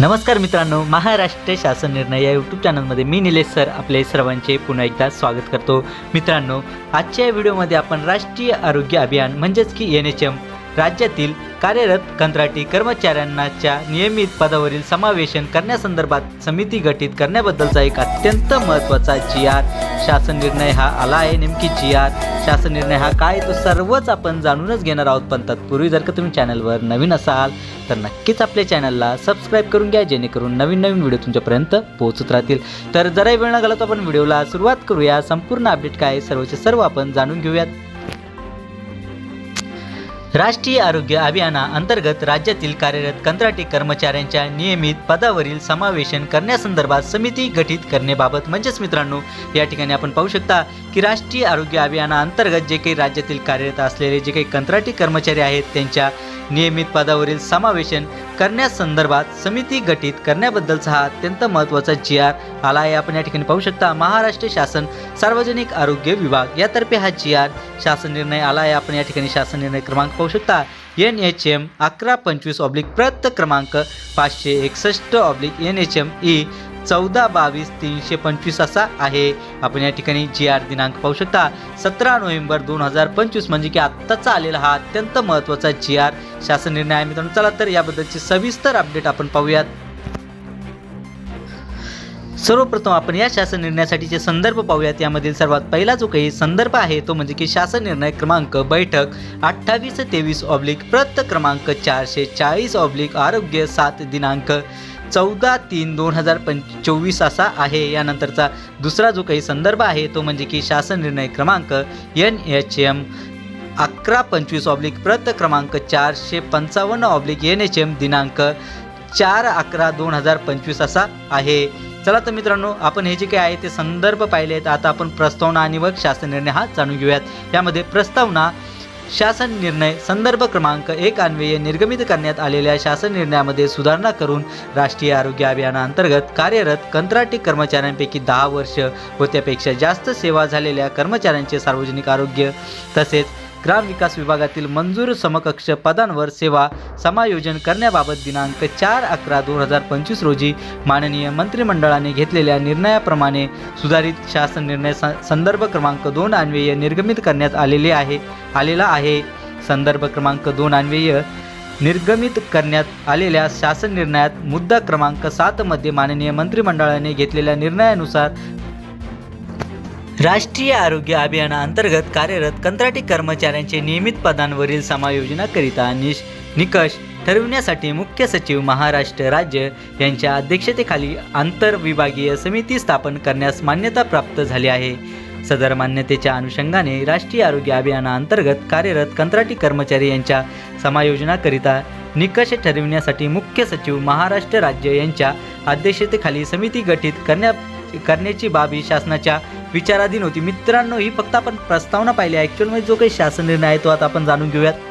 नमस्कार मित्रांनो महाराष्ट्र शासन निर्णय या यूट्यूब चॅनलमध्ये मी निलेश सर आपले सर्वांचे पुन्हा एकदा स्वागत करतो. मित्रांनो आजच्या व्हिडिओमध्ये आपण राष्ट्रीय आरोग्य अभियान म्हणजेच की एन एच एम राज्यातील कार्यरत कंत्राटी कर्मचाऱ्यांनाच्या नियमित पदावरील समावेशन करण्यासंदर्भात समिती गठीत करण्याबद्दलचा एक अत्यंत महत्त्वाचा जी आर शासन निर्णय हा आला आहे नेमकी जी आर शासन निर्णय हा काय तो सर्वच आपण जाणूनच घेणार आहोत. पण तत्पूर्वी जर का तुम्ही चॅनलवर नवीन असाल तर नक्कीच आपल्या चॅनलला सबस्क्राईब करून घ्या जेणेकरून नवीन नवीन व्हिडिओ तुमच्यापर्यंत पोहोचत राहतील. तर जराही वेळ न घालवता आपण व्हिडिओला सुरुवात करूया. संपूर्ण अपडेट काय आहे, सर्वचे सर्व आपण जाणून घेऊयात. राष्ट्रीय आरोग्य अभियाना अंतर्गत राज्यातील कार्यरत कंत्राटी कर्मचाऱ्यांच्या नियमित पदावरील समावेशन करण्यासंदर्भात समिती गठीत करण्याबाबत म्हणजेच मित्रांनो या ठिकाणी आपण पाहू शकता की राष्ट्रीय आरोग्य अभियाना अंतर्गत जे काही राज्यातील कार्यरत असलेले जे काही कंत्राटी कर्मचारी आहेत त्यांच्या नियमित पदावरील समावेशन करण्यासंदर्भात समिती गठीत करण्याबद्दलचा हा अत्यंत महत्त्वाचा जी आर आला आहे. आपण या ठिकाणी पाहू शकता महाराष्ट्र शासन सार्वजनिक आरोग्य विभाग यातर्फे हा जी आर शासन निर्णय आला आहे. आपण या ठिकाणी शासन निर्णय क्रमांक पाहू शकता एन एच एम अकरा पंचवीस ऑब्लिक प्रत क्रमांक पाचशे एकसष्ट oblique N H M E चौदा बावीस तीनशे पंचवीस असा आहे. आपण या ठिकाणी जी आर दिनांक पाहू शकता. सतरा नोव्हेंबर दोन हजार पंचवीस म्हणजे की आत्ताचा आलेला हा अत्यंत महत्त्वाचा जी आर शासन निर्णय आहे मित्रांनो. चला तर याबद्दलची सविस्तर अपडेट आपण पाहूयात. सर्वप्रथम आपण या शासन निर्णयासाठीचे संदर्भ पाहूयात. यामधील सर्वात पहिला जो काही संदर्भ आहे तो म्हणजे की शासन निर्णय क्रमांक बैठक अठ्ठावीस तेवीस ऑब्लिक प्रत क्रमांक चारशे चाळीस ऑब्लिक आरोग्य सात दिनांक चौदा तीन दोन हजार पंच चोवीस असा आहे. यानंतरचा दुसरा जो काही संदर्भ आहे तो म्हणजे की शासन निर्णय क्रमांक एन एच एम अकरा पंचवीस ऑब्लिक प्रत क्रमांक चारशे पंचावन्न ऑब्लिक एन एच एम दिनांक चार अकरा दोन हजार पंचवीस असा आहे. चला तर मित्रांनो आपण हे जे काही आहे ते संदर्भ पाहिले आहेत. आता आपण प्रस्तावना आणि व शासन निर्णय हा जाणून घेऊयात. यामध्ये प्रस्तावना शासन निर्णय संदर्भ क्रमांक एक अन्वये निर्गमित करण्यात आलेल्या शासन निर्णयामध्ये सुधारणा करून राष्ट्रीय आरोग्य अभियानाअंतर्गत कार्यरत कंत्राटी कर्मचाऱ्यांपैकी दहा वर्ष व त्यापेक्षा जास्त सेवा झालेल्या कर्मचाऱ्यांचे सार्वजनिक आरोग्य तसेच ग्रामविकास विभागातील मंजूर समकक्ष पदांवर सेवा समायोजन करण्याबाबत दिनांक चार अकरा दोन हजार पंचवीस रोजी माननीय मंत्रिमंडळाने घेतलेल्या निर्णयाप्रमाणे सुधारित शासन निर्णय स- संदर्भ क्रमांक दोन अन्वय निर्गमित करण्यात आलेले आहे आलेला आहे. संदर्भ क्रमांक दोन अन्वय निर्गमित करण्यात आलेल्या शासन निर्णयात मुद्दा क्रमांक सातमध्ये माननीय मंत्रिमंडळाने घेतलेल्या निर्णयानुसार राष्ट्रीय आरोग्य अभियानाअंतर्गत कार्यरत कंत्राटी कर्मचाऱ्यांचे नियमित पदांवरील समायोजनाकरिता निश निकष ठरविण्यासाठी मुख्य सचिव महाराष्ट्र राज्य यांच्या अध्यक्षतेखाली आंतरविभागीय समिती स्थापन करण्यास मान्यता प्राप्त झाली आहे. सदर मान्यतेच्या अनुषंगाने राष्ट्रीय आरोग्य अभियानाअंतर्गत कार्यरत कंत्राटी कर्मचारी यांच्या समायोजनाकरिता निकष ठरविण्यासाठी मुख्य सचिव महाराष्ट्र राज्य यांच्या अध्यक्षतेखाली समिती गठीत करण्या करण्याची बाबी शासनाच्या विचाराधीन होती. मित्रांनो ही फक्त आपण प्रस्तावना पाहिली. ॲक्च्युअलमध्ये जो काही शासन निर्णय आहे तो आता आपण जाणून घेऊयात.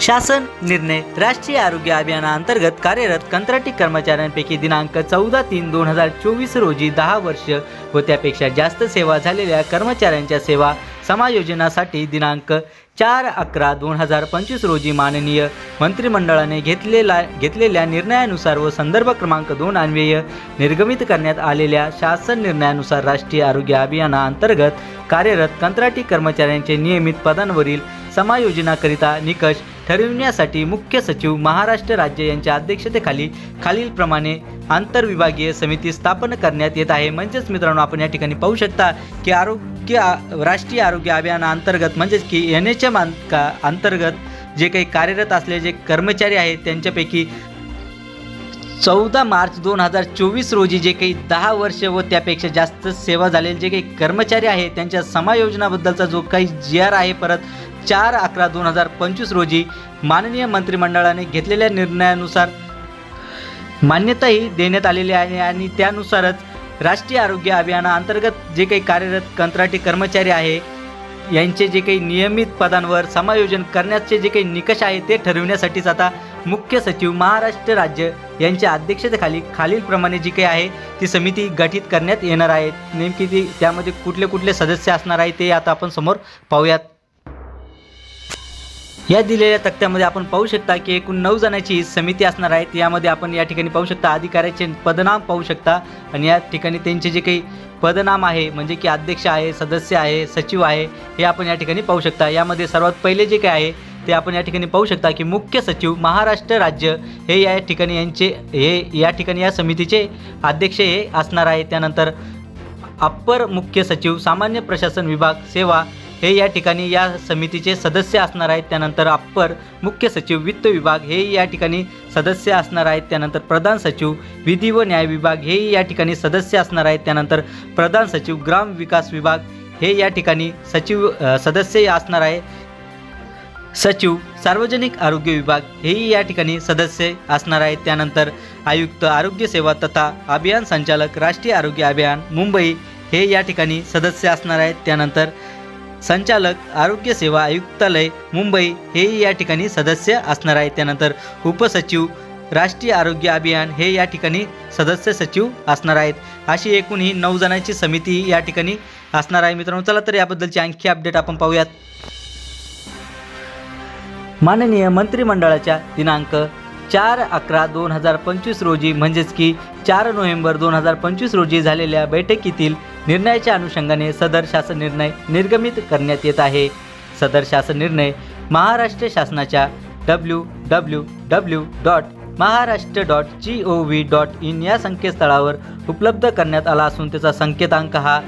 शासन निर्णय राष्ट्रीय आरोग्य अभियानाअंतर्गत कार्यरत कंत्राटी कर्मचाऱ्यांपैकी दिनांक चौदा तीन दोन हजार चोवीस रोजी दहा वर्ष व त्यापेक्षा जास्त सेवा झालेल्या कर्मचाऱ्यांच्या सेवा समायोजनासाठी दिनांक चार अकरा दोन हजार पंचवीस रोजी माननीय मंत्रिमंडळाने घेतलेला घेतलेल्या निर्णयानुसार व संदर्भ क्रमांक दोन अन्वय निर्गमित करण्यात आलेल्या शासन निर्णयानुसार राष्ट्रीय आरोग्य अभियानाअंतर्गत कार्यरत कंत्राटी कर्मचाऱ्यांचे नियमित पदांवरील समायोजनाकरिता निकष ठरविण्यासाठी मुख्य सचिव महाराष्ट्र राज्य यांच्या अध्यक्षतेखाली खालीलप्रमाणे आंतरविभागीय समिती स्थापन करण्यात येत आहे. म्हणजेच मित्रांनो आपण या ठिकाणी पाहू शकता की आरोग्य राष्ट्रीय आरोग्य अभियानाअंतर्गत म्हणजेच की एन एच एम अंतर्गत जे काही कार्यरत असले जे कर्मचारी आहेत त्यांच्यापैकी चौदा मार्च दोन हजार चोवीस रोजी जे काही दहा वर्ष व त्यापेक्षा जास्त सेवा झालेले जे काही कर्मचारी आहेत त्यांच्या समायोजनाबद्दलचा जो काही जी आर आहे परत चार अकरा दोन हजार पंचवीस रोजी माननीय मंत्रिमंडळाने घेतलेल्या निर्णयानुसार मान्यताही देण्यात आलेली आहे आणि त्यानुसारच राष्ट्रीय आरोग्य अभियानाअंतर्गत जे काही कार्यरत कंत्राटी कर्मचारी आहे यांचे जे काही नियमित पदांवर समायोजन करण्याचे जे काही निकष आहे ते ठरविण्यासाठीच आता मुख्य सचिव महाराष्ट्र राज्य यांच्या अध्यक्षतेखाली खालीलप्रमाणे जी काही आहे ती समिती गठीत करण्यात येणार आहे. नेमकी ती त्यामध्ये कुठले कुठले सदस्य असणार आहे ते आता आपण समोर पाहूयात. या दिलेल्या तक्त्यामध्ये आपण पाहू शकता की एकूण नऊ जणांची ही समिती असणार आहे. यामध्ये आपण या ठिकाणी पाहू शकता अधिकाऱ्याचे पदनाम पाहू शकता. आणि या ठिकाणी त्यांचे जे काही पदनाम आहे म्हणजे की अध्यक्ष आहे सदस्य आहे सचिव आहे हे आपण या ठिकाणी पाहू शकता. यामध्ये सर्वात पहिले जे काय आहे ते आपण या ठिकाणी पाहू शकता की मुख्य सचिव महाराष्ट्र राज्य हे या ठिकाणी यांचे हे या ठिकाणी या समितीचे अध्यक्ष हे असणार आहे. त्यानंतर अप्पर मुख्य सचिव सामान्य प्रशासन विभाग सेवा हे या ठिकाणी या समितीचे सदस्य असणार आहेत. त्यानंतर अप्पर मुख्य सचिव वित्त विभाग हे या ठिकाणी सदस्य असणार आहेत. त्यानंतर प्रधान सचिव विधी व न्याय विभाग हे या ठिकाणी सदस्य असणार आहेत. त्यानंतर प्रधान सचिव ग्राम विकास विभाग हे या ठिकाणी सचिव सदस्य असणार आहे. सचिव सार्वजनिक आरोग्य विभाग हेही या ठिकाणी सदस्य असणार आहेत. त्यानंतर आयुक्त आरोग्य सेवा तथा अभियान संचालक राष्ट्रीय आरोग्य अभियान मुंबई हे या ठिकाणी सदस्य असणार आहेत. त्यानंतर संचालक आरोग्य सेवा आयुक्तालय मुंबई. हेही या ठिकाणी सदस्य असणार आहे त्यानंतर उपसचिव राष्ट्रीय आरोग्य अभियान हे या ठिकाणी सदस्य सचिव असणार आहेत. अशी एकूण ही नऊ जणांची समिती या ठिकाणी असणार आहे. मित्रांनो चला तर याबद्दलची आणखी अपडेट आपण पाहूयात. माननीय मंत्रिमंडळाच्या दिनांक चार अकरा दोन हजार पंचवीस रोजी म्हणजेच की चार नोव्हेंबर दोन हजार पंचवीस रोजी झालेल्या बैठकीतील निर्णयाच्या अनुषंगाने सदर शासन निर्णय निर्गमित करण्यात येत आहे. सदर शासन निर्णय महाराष्ट्र शासनाच्या W W W dot Maharashtra dot G O V dot in या संकेतस्थळावर उपलब्ध करण्यात आला असून त्याचा संकेतांक हा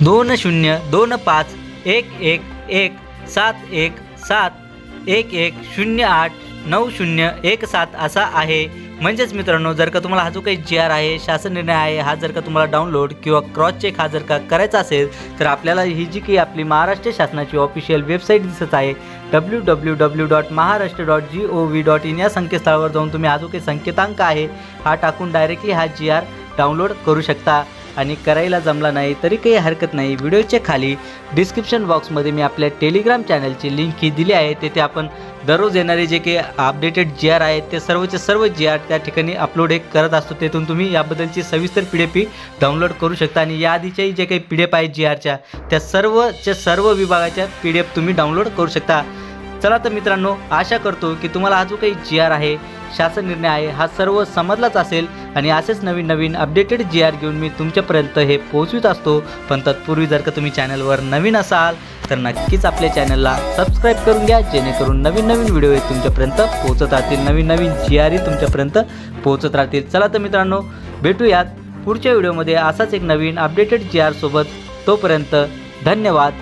दोन शून्य दोन पाच एक एक एक सात एक सात एक एक शून्य आठ नऊ शून्य एक सात असा आहे. म्हणजेच मित्रांनो जर का तुम्हाला हा जो काही जी आर आहे शासन निर्णय आहे हा जर का तुम्हाला डाउनलोड किंवा क्रॉस चेक हा जर का करायचा असेल तर आपल्याला ही जी काही आपली महाराष्ट्र शासनाची ऑफिशियल वेबसाईट दिसत आहे W W W dot Maharashtra dot G O V dot in या संकेतस्थळावर जाऊन तुम्ही हा जो काही संकेतांक आहे हा टाकून डायरेक्टली हा जी आर डाउनलोड करू शकता. आणि करायला जमला नाही तरी काही हरकत नाही. व्हिडिओच्या खाली डिस्क्रिप्शन बॉक्समध्ये मी आपल्या टेलिग्राम चॅनलची लिंक ही दिली आहे. तेथे आपण दररोज येणारे जे काही अपडेटेड जी आर आहेत ते सर्वचे सर्व जी आर त्या ठिकाणी अपलोड एक करत असतो. तेथून तुम्ही याबद्दलची सविस्तर पी डी एफ डाउनलोड करू शकता आणि याआधीच्याही जे काही पी डी एफ आहेत जी आरच्या त्या सर्वच्या सर्व विभागाच्या पी डी एफ तुम्ही डाउनलोड करू शकता. चला तर मित्रांनो आशा करतो की तुम्हाला हा जो काही जी आर आहे शासन निर्णय आहे हा सर्व समजलाच असेल. आणि असेच नवीन नवीन अपडेटेड जी आर घेऊन मी तुमच्यापर्यंत हे पोहोचवीत असतो. पण तत्पूर्वी जर का तुम्ही चॅनलवर नवीन असाल तर नक्कीच आपल्या चॅनलला सबस्क्राईब करून घ्या. जेणेकरून नवीन नवीन व्हिडिओ हे तुमच्यापर्यंत पोहोचत राहतील. नवीन नवीन जी आरही तुमच्यापर्यंत पोहोचत राहतील. चला तर मित्रांनो भेटूयात पुढच्या व्हिडिओमध्ये. असाच एक नवीन अपडेटेड जी आर सोबत. तोपर्यंत धन्यवाद.